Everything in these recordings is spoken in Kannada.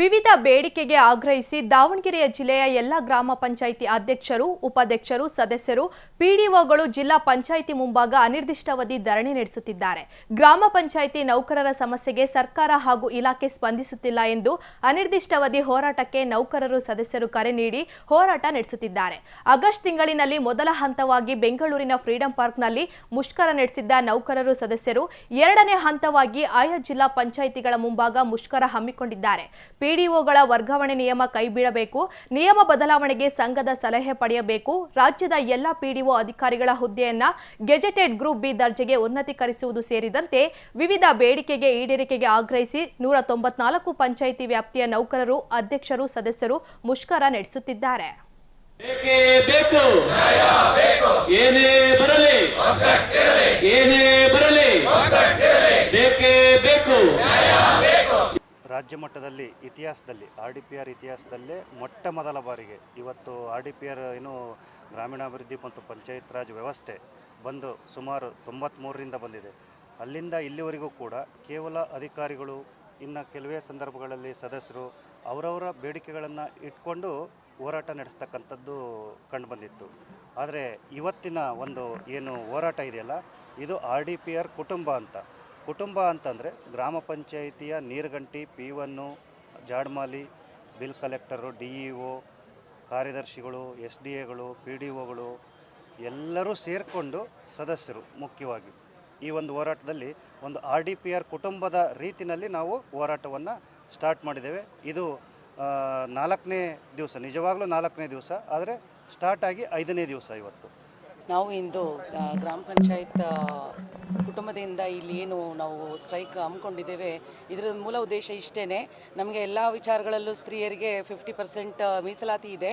ವಿವಿಧ ಬೇಡಿಕೆಗೆ ಆಗ್ರಹಿಸಿ ದಾವಣಗೆರೆಯ ಜಿಲ್ಲೆಯ ಎಲ್ಲ ಗ್ರಾಮ ಪಂಚಾಯಿತಿ ಅಧ್ಯಕ್ಷರು, ಉಪಾಧ್ಯಕ್ಷರು, ಸದಸ್ಯರು, ಪಿಡಿಒಗಳು, ಜಿಲ್ಲಾ ಪಂಚಾಯಿತಿ ಮುಂಭಾಗ ಅನಿರ್ದಿಷ್ಟಾವಧಿ ಧರಣಿ ನಡೆಸುತ್ತಿದ್ದಾರೆ. ಗ್ರಾಮ ಪಂಚಾಯಿತಿ ನೌಕರರ ಸಮಸ್ಯೆಗೆ ಸರ್ಕಾರ ಹಾಗೂ ಇಲಾಖೆ ಸ್ಪಂದಿಸುತ್ತಿಲ್ಲ ಎಂದು ಅನಿರ್ದಿಷ್ಟಾವಧಿ ಹೋರಾಟಕ್ಕೆ ನೌಕರರು, ಸದಸ್ಯರು ಕರೆ ನೀಡಿ ಹೋರಾಟ ನಡೆಸುತ್ತಿದ್ದಾರೆ. ಆಗಸ್ಟ್ ತಿಂಗಳಿನಲ್ಲಿ ಮೊದಲ ಹಂತವಾಗಿ ಬೆಂಗಳೂರಿನ ಫ್ರೀಡಂ ಪಾರ್ಕ್ನಲ್ಲಿ ಮುಷ್ಕರ ನಡೆಸಿದ್ದ ನೌಕರರು, ಸದಸ್ಯರು ಎರಡನೇ ಹಂತವಾಗಿ ಆಯಾ ಜಿಲ್ಲಾ ಪಂಚಾಯಿತಿಗಳ ಮುಂಭಾಗ ಮುಷ್ಕರ ಹಮ್ಮಿಕೊಂಡಿದ್ದಾರೆ. ಪಿಡಿಒಗಳ ವರ್ಗಾವಣೆ ನಿಯಮ ಕೈಬಿಡಬೇಕು, ನಿಯಮ ಬದಲಾವಣೆಗೆ ಸಂಘದ ಸಲಹೆ ಪಡೆಯಬೇಕು, ರಾಜ್ಯದ ಎಲ್ಲ ಪಿಡಿಒ ಅಧಿಕಾರಿಗಳ ಹುದ್ದೆಯನ್ನ ಗೆಜೆಟೆಡ್ ಗ್ರೂಪ್ ಬಿ ದರ್ಜೆಗೆ ಉನ್ನತೀಕರಿಸುವುದು ಸೇರಿದಂತೆ ವಿವಿಧ ಬೇಡಿಕೆಗೆ ಈಡೇರಿಕೆಗೆ ಆಗ್ರಹಿಸಿ ನೂರ ತೊಂಬತ್ನಾಲ್ಕು ಪಂಚಾಯಿತಿ ವ್ಯಾಪ್ತಿಯ ನೌಕರರು, ಅಧ್ಯಕ್ಷರು, ಸದಸ್ಯರು ಮುಷ್ಕರ ನಡೆಸುತ್ತಿದ್ದಾರೆ. ಬೇಕೇ ಬೇಕು. ಏನೇ ಬರಲಿ ಏನೇ ಬರಲಿ ಬೇಕೇ ಬೇಕು ರಾಜ್ಯ ಮಟ್ಟದಲ್ಲಿ ಇತಿಹಾಸದಲ್ಲಿ, ಆರ್ ಡಿ ಪಿ ಆರ್ ಇತಿಹಾಸದಲ್ಲೇ ಮೊಟ್ಟ ಮೊದಲ ಬಾರಿಗೆ ಇವತ್ತು ಆರ್ ಡಿ ಪಿ ಆರ್ ಏನು ಗ್ರಾಮೀಣಾಭಿವೃದ್ಧಿ ಮತ್ತು ಪಂಚಾಯತ್ ರಾಜ್ ವ್ಯವಸ್ಥೆ ಬಂದು ಸುಮಾರು ತೊಂಬತ್ತ್ಮೂರರಿಂದ ಬಂದಿದೆ. ಅಲ್ಲಿಂದ ಇಲ್ಲಿವರೆಗೂ ಕೂಡ ಕೇವಲ ಅಧಿಕಾರಿಗಳು, ಇನ್ನು ಕೆಲವೇ ಸಂದರ್ಭಗಳಲ್ಲಿ ಸದಸ್ಯರು ಅವರವರ ಬೇಡಿಕೆಗಳನ್ನು ಇಟ್ಕೊಂಡು ಹೋರಾಟ ನಡೆಸ್ತಕ್ಕಂಥದ್ದು ಕಂಡುಬಂದಿತ್ತು ಆದರೆ ಇವತ್ತಿನ ಒಂದು ಏನು ಹೋರಾಟ ಇದೆಯಲ್ಲ, ಇದು ಆರ್ ಡಿ ಪಿ ಆರ್ ಕುಟುಂಬ ಅಂತ. ಕುಟುಂಬ ಅಂತಂದರೆ ಗ್ರಾಮ ಪಂಚಾಯಿತಿಯ ನೀರುಗಂಟಿ, peon ಜಾಡ್ಮಾಲಿ, bill collector, D E O, ಕಾರ್ಯದರ್ಶಿಗಳು, ಎಸ್ ಡಿ ಎಗಳು, ಪಿ ಡಿ ಒಗಳು, ಎಲ್ಲರೂ ಸೇರಿಕೊಂಡು ಸದಸ್ಯರು ಮುಖ್ಯವಾಗಿ. ಈ ಒಂದು ಹೋರಾಟದಲ್ಲಿ ಒಂದು ಆರ್ ಡಿ ಪಿ ಆರ್ ಕುಟುಂಬದ ರೀತಿಯಲ್ಲಿ ನಾವು ಹೋರಾಟವನ್ನು ಸ್ಟಾರ್ಟ್ ಮಾಡಿದ್ದೇವೆ. ಇದು ನಾಲ್ಕನೇ ದಿವಸ, ನಿಜವಾಗ್ಲೂ ನಾಲ್ಕನೇ ದಿವಸ, ಆದರೆ ಸ್ಟಾರ್ಟ್ ಆಗಿ ಐದನೇ ದಿವಸ ಇವತ್ತು. ನಾವು ಇಂದು ಗ್ರಾಮ ಪಂಚಾಯತ್ ಕುಟುಂಬದಿಂದ ಇಲ್ಲಿ ಏನು ನಾವು ಸ್ಟ್ರೈಕ್ ಹಮ್ಮಿಕೊಂಡಿದ್ದೇವೆ, ಇದರ ಮೂಲ ಉದ್ದೇಶ ಇಷ್ಟೇ ನಮಗೆ ಎಲ್ಲ ವಿಚಾರಗಳಲ್ಲೂ ಸ್ತ್ರೀಯರಿಗೆ ಫಿಫ್ಟಿ ಪರ್ಸೆಂಟ್ ಮೀಸಲಾತಿ ಇದೆ.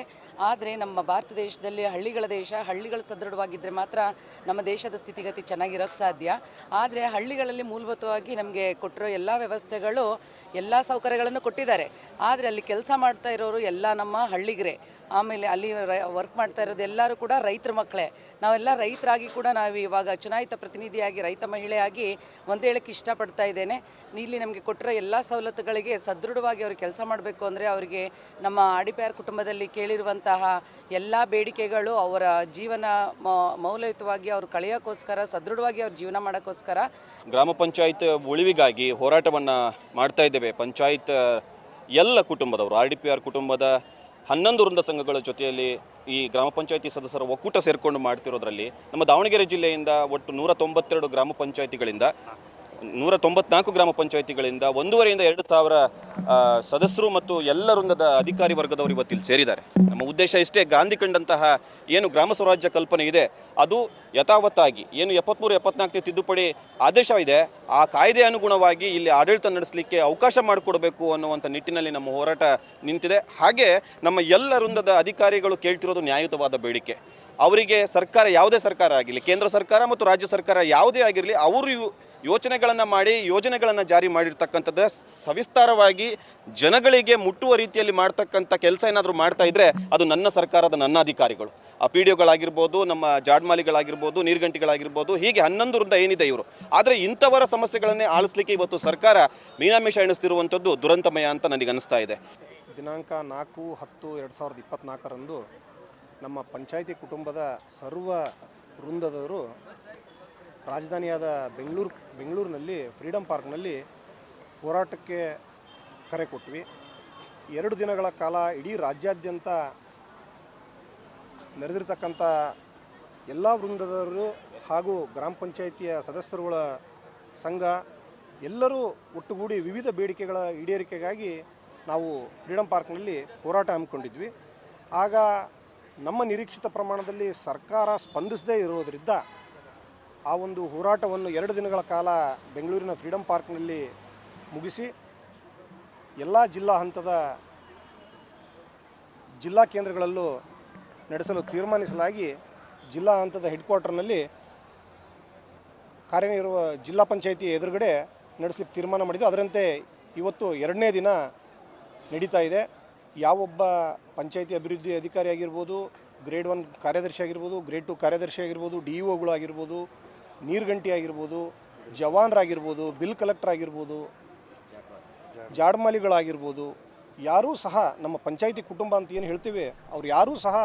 ಆದರೆ ನಮ್ಮ ಭಾರತ ದೇಶದಲ್ಲಿ ಹಳ್ಳಿಗಳ ದೇಶ, ಹಳ್ಳಿಗಳು ಸದೃಢವಾಗಿದ್ದರೆ ಮಾತ್ರ ನಮ್ಮ ದೇಶದ ಸ್ಥಿತಿಗತಿ ಚೆನ್ನಾಗಿರೋಕ್ಕೆ ಸಾಧ್ಯ. ಆದರೆ ಹಳ್ಳಿಗಳಲ್ಲಿ ಮೂಲಭೂತವಾಗಿ ನಮಗೆ ಕೊಟ್ಟಿರೋ ಎಲ್ಲ ವ್ಯವಸ್ಥೆಗಳು, ಎಲ್ಲ ಸೌಕರ್ಯಗಳನ್ನು ಕೊಟ್ಟಿದ್ದಾರೆ. ಆದರೆ ಅಲ್ಲಿ ಕೆಲಸ ಮಾಡ್ತಾ ಇರೋರು ಎಲ್ಲ ನಮ್ಮ ಹಳ್ಳಿಗರೇ. ಆಮೇಲೆ ಅಲ್ಲಿ ವರ್ಕ್ ಮಾಡ್ತಾ ಇರೋದು ಎಲ್ಲರೂ ಕೂಡ ರೈತರ ಮಕ್ಕಳೇ ನಾವೆಲ್ಲ ರೈತರಾಗಿ ಕೂಡ ನಾವು ಇವಾಗ ಚುನಾಯಿತ ಪ್ರತಿನಿಧಿಯಾಗಿ, ರೈತ ಮಹಿಳೆಯಾಗಿ ಒಂದು ಹೇಳಕ್ಕೆ ಇಷ್ಟಪಡ್ತಾ ಇದ್ದೇನೆ. ಇಲ್ಲಿ ನಮಗೆ ಕೊಟ್ಟಿರೋ ಎಲ್ಲ ಸವಲತ್ತುಗಳಿಗೆ ಸದೃಢವಾಗಿ ಅವರು ಕೆಲಸ ಮಾಡಬೇಕು ಅಂದರೆ ಅವರಿಗೆ ನಮ್ಮ ಅಡಿಪ್ಯಾರ್ ಕುಟುಂಬದಲ್ಲಿ ಕೇಳಿರುವಂತಹ ಎಲ್ಲ ಬೇಡಿಕೆಗಳು ಅವರ ಜೀವನ ಮೌಲ್ಯಯುತವಾಗಿ ಅವರು ಕಳೆಯೋಕ್ಕೋಸ್ಕರ, ಸದೃಢವಾಗಿ ಅವ್ರ ಜೀವನ ಮಾಡೋಕ್ಕೋಸ್ಕರ. ಗ್ರಾಮ ಪಂಚಾಯತ್ ಉಳಿವಿಗಾಗಿ ಹೋರಾಟವನ್ನು ಮಾಡ್ತಾ ಇದ್ದೇವೆ. ಪಂಚಾಯತ್ ಎಲ್ಲ ಕುಟುಂಬದವರು, ಆರ್ ಡಿ ಪಿ ಆರ್ ಕುಟುಂಬದ ಹನ್ನೊಂದು ವೃಂದ ಸಂಘಗಳ ಜೊತೆಯಲ್ಲಿ ಈ ಗ್ರಾಮ ಪಂಚಾಯತಿ ಸದಸ್ಯರ ಒಕ್ಕೂಟ ಸೇರಿಕೊಂಡು ಮಾಡ್ತಿರೋದ್ರಲ್ಲಿ ನಮ್ಮ ದಾವಣಗೆರೆ ಜಿಲ್ಲೆಯಿಂದ ಒಟ್ಟು ನೂರ ತೊಂಬತ್ತೆರಡು ಗ್ರಾಮ ಪಂಚಾಯತಿಗಳಿಂದ, ನೂರ ತೊಂಬತ್ನಾಲ್ಕು ಗ್ರಾಮ ಪಂಚಾಯತಿಗಳಿಂದ ಒಂದೂವರೆಯಿಂದ ಎರಡು ಸಾವಿರ ಸದಸ್ಯರು ಮತ್ತು ಎಲ್ಲ ವೃಂದದ ಅಧಿಕಾರಿ ವರ್ಗದವರು ಇವತ್ತಿಲ್ಲಿ ಸೇರಿದ್ದಾರೆ. ನಮ್ಮ ಉದ್ದೇಶ ಇಷ್ಟೇ ಗಾಂಧಿ ಕಂಡಂತಹ ಏನು ಗ್ರಾಮ ಸ್ವರಾಜ್ಯ ಕಲ್ಪನೆ ಇದೆ, ಅದು ಯಥಾವತ್ತಾಗಿ, ಏನು ಎಪ್ಪತ್ತ್ಮೂರು ಎಪ್ಪತ್ನಾಲ್ಕನೇ ತಿದ್ದುಪಡಿ ಆದೇಶ ಇದೆ ಆ ಕಾಯ್ದೆ ಅನುಗುಣವಾಗಿ ಇಲ್ಲಿ ಆಡಳಿತ ನಡೆಸಲಿಕ್ಕೆ ಅವಕಾಶ ಮಾಡಿಕೊಡಬೇಕು ಅನ್ನುವಂಥ ನಿಟ್ಟಿನಲ್ಲಿ ನಮ್ಮ ಹೋರಾಟ ನಿಂತಿದೆ. ಹಾಗೆ ನಮ್ಮ ಎಲ್ಲ ವೃಂದದ ಅಧಿಕಾರಿಗಳು ಕೇಳ್ತಿರೋದು ನ್ಯಾಯಯುತವಾದ ಬೇಡಿಕೆ. ಅವರಿಗೆ ಸರ್ಕಾರ ಯಾವುದೇ ಸರ್ಕಾರ ಆಗಿರಲಿ, ಕೇಂದ್ರ ಸರ್ಕಾರ ಮತ್ತು ರಾಜ್ಯ ಸರ್ಕಾರ ಯಾವುದೇ ಆಗಿರಲಿ, ಅವರು ಯೋಚನೆಗಳನ್ನು ಮಾಡಿ, ಯೋಜನೆಗಳನ್ನು ಜಾರಿ ಮಾಡಿರ್ತಕ್ಕಂಥದ್ದು ಸವಿಸ್ತಾರವಾಗಿ ಜನಗಳಿಗೆ ಮುಟ್ಟುವ ರೀತಿಯಲ್ಲಿ ಮಾಡ್ತಕ್ಕಂಥ ಕೆಲಸ ಏನಾದರೂ ಮಾಡ್ತಾ ಇದ್ದರೆ ಅದು ನನ್ನ ಸರ್ಕಾರದ ನನ್ನ ಅಧಿಕಾರಿಗಳು. ಆ ಪಿ ಡಿ ಒಗಳಾಗಿರ್ಬೋದು, ನಮ್ಮ ಜಾಡ್ಮಾಲಿಗಳಾಗಿರ್ಬೋದು ನೀರ್ಗಂಟಿಗಳಾಗಿರ್ಬೋದು, ಹೀಗೆ ಹನ್ನೊಂದು ವೃಂದ ಏನಿದೆ ಇವರು. ಆದರೆ ಇಂಥವರ ಸಮಸ್ಯೆಗಳನ್ನೇ ಆಳಿಸ್ಲಿಕ್ಕೆ ಇವತ್ತು ಸರ್ಕಾರ ಮೀನಾಮೇಷ ಎಣಿಸ್ತಿರುವಂಥದ್ದು ದುರಂತಮಯ ಅಂತ ನನಗೆ ಅನಿಸ್ತಾ ಇದೆ. ದಿನಾಂಕ ನಾಲ್ಕು, ಹತ್ತು, ಎರಡು ಸಾವಿರದ ಇಪ್ಪತ್ತ್ನಾಲ್ಕರಂದು ನಮ್ಮ ಪಂಚಾಯಿತಿ ಕುಟುಂಬದ ಸರ್ವ ವೃಂದದವರು ರಾಜಧಾನಿಯಾದ ಬೆಂಗಳೂರು, ಬೆಂಗಳೂರಿನಲ್ಲಿ ಫ್ರೀಡಮ್ ಪಾರ್ಕ್ನಲ್ಲಿ ಹೋರಾಟಕ್ಕೆ ಕರೆ ಕೊಟ್ವಿ. ಎರಡು ದಿನಗಳ ಕಾಲ ಇಡೀ ರಾಜ್ಯಾದ್ಯಂತ ನೆರೆದಿರ್ತಕ್ಕಂಥ ಎಲ್ಲ ವೃಂದದವರು ಹಾಗೂ ಗ್ರಾಮ ಪಂಚಾಯಿತಿಯ ಸದಸ್ಯರುಗಳ ಸಂಘ ಎಲ್ಲರೂ ಒಟ್ಟುಗೂಡಿ ವಿವಿಧ ಬೇಡಿಕೆಗಳ ಈಡೇರಿಕೆಗಾಗಿ ನಾವು ಫ್ರೀಡಮ್ ಪಾರ್ಕ್ನಲ್ಲಿ ಹೋರಾಟ ಹಮ್ಮಿಕೊಂಡಿದ್ವಿ. ಆಗ ನಮ್ಮ ನಿರೀಕ್ಷಿತ ಪ್ರಮಾಣದಲ್ಲಿ ಸರ್ಕಾರ ಸ್ಪಂದಿಸದೇ ಇರೋದರಿಂದ ಆ ಒಂದು ಹೋರಾಟವನ್ನು ಎರಡು ದಿನಗಳ ಕಾಲ ಬೆಂಗಳೂರಿನ ಫ್ರೀಡಮ್ ಪಾರ್ಕ್ನಲ್ಲಿ ಮುಗಿಸಿ ಎಲ್ಲ ಜಿಲ್ಲಾ ಹಂತದ ಜಿಲ್ಲಾ ಕೇಂದ್ರಗಳಲ್ಲೂ ನಡೆಸಲು ತೀರ್ಮಾನಿಸಲಾಗಿ ಜಿಲ್ಲಾ ಹಂತದ ಹೆಡ್ ಕ್ವಾರ್ಟರ್ನಲ್ಲಿ ಕಾರ್ಯನಿರ್ವ ಜಿಲ್ಲಾ ಪಂಚಾಯಿತಿ ಎದುರುಗಡೆ ನಡೆಸಲಿಕ್ಕೆ ತೀರ್ಮಾನ ಮಾಡಿದ್ದು. ಅದರಂತೆ ಇವತ್ತು ಎರಡನೇ ದಿನ ನಡೀತಾ ಇದೆ. ಯಾವೊಬ್ಬ ಪಂಚಾಯಿತಿ ಅಭಿವೃದ್ಧಿ ಅಧಿಕಾರಿ ಆಗಿರ್ಬೋದು, ಗ್ರೇಡ್ ಒನ್ ಕಾರ್ಯದರ್ಶಿ ಆಗಿರ್ಬೋದು, ಗ್ರೇಡ್ ಟು ಕಾರ್ಯದರ್ಶಿ ಆಗಿರ್ಬೋದು, ಡಿ ಇ ಒಗಳು ಆಗಿರ್ಬೋದು, ನೀರ್ಗಂಟಿ ಆಗಿರ್ಬೋದು, ಜವಾನ್ರಾಗಿರ್ಬೋದು, ಬಿಲ್ ಕಲೆಕ್ಟರ್ ಆಗಿರ್ಬೋದು, ಜಾಡ್ಮಾಲಿಗಳಾಗಿರ್ಬೋದು, ಯಾರೂ ಸಹ ನಮ್ಮ ಪಂಚಾಯಿತಿ ಕುಟುಂಬ ಅಂತ ಏನು ಹೇಳ್ತೀವಿ, ಅವ್ರು ಯಾರೂ ಸಹ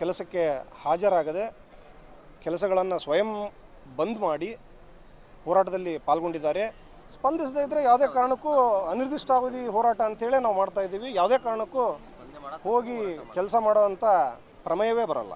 ಕೆಲಸಕ್ಕೆ ಹಾಜರಾಗದೆ ಕೆಲಸಗಳನ್ನು ಸ್ವಯಂ ಬಂದ್ ಮಾಡಿ ಹೋರಾಟದಲ್ಲಿ ಪಾಲ್ಗೊಂಡಿದ್ದಾರೆ. ಸ್ಪಂದಿಸದೇ ಇದ್ದರೆ ಯಾವುದೇ ಕಾರಣಕ್ಕೂ ಅನಿರ್ದಿಷ್ಟಾವಧಿ ಹೋರಾಟ ಅಂತೇಳಿ ನಾವು ಮಾಡ್ತಾ ಇದ್ದೀವಿ. ಯಾವುದೇ ಕಾರಣಕ್ಕೂ ಹೋಗಿ ಕೆಲಸ ಮಾಡೋವಂಥ ಪ್ರಮೇಯವೇ ಬರಲ್ಲ.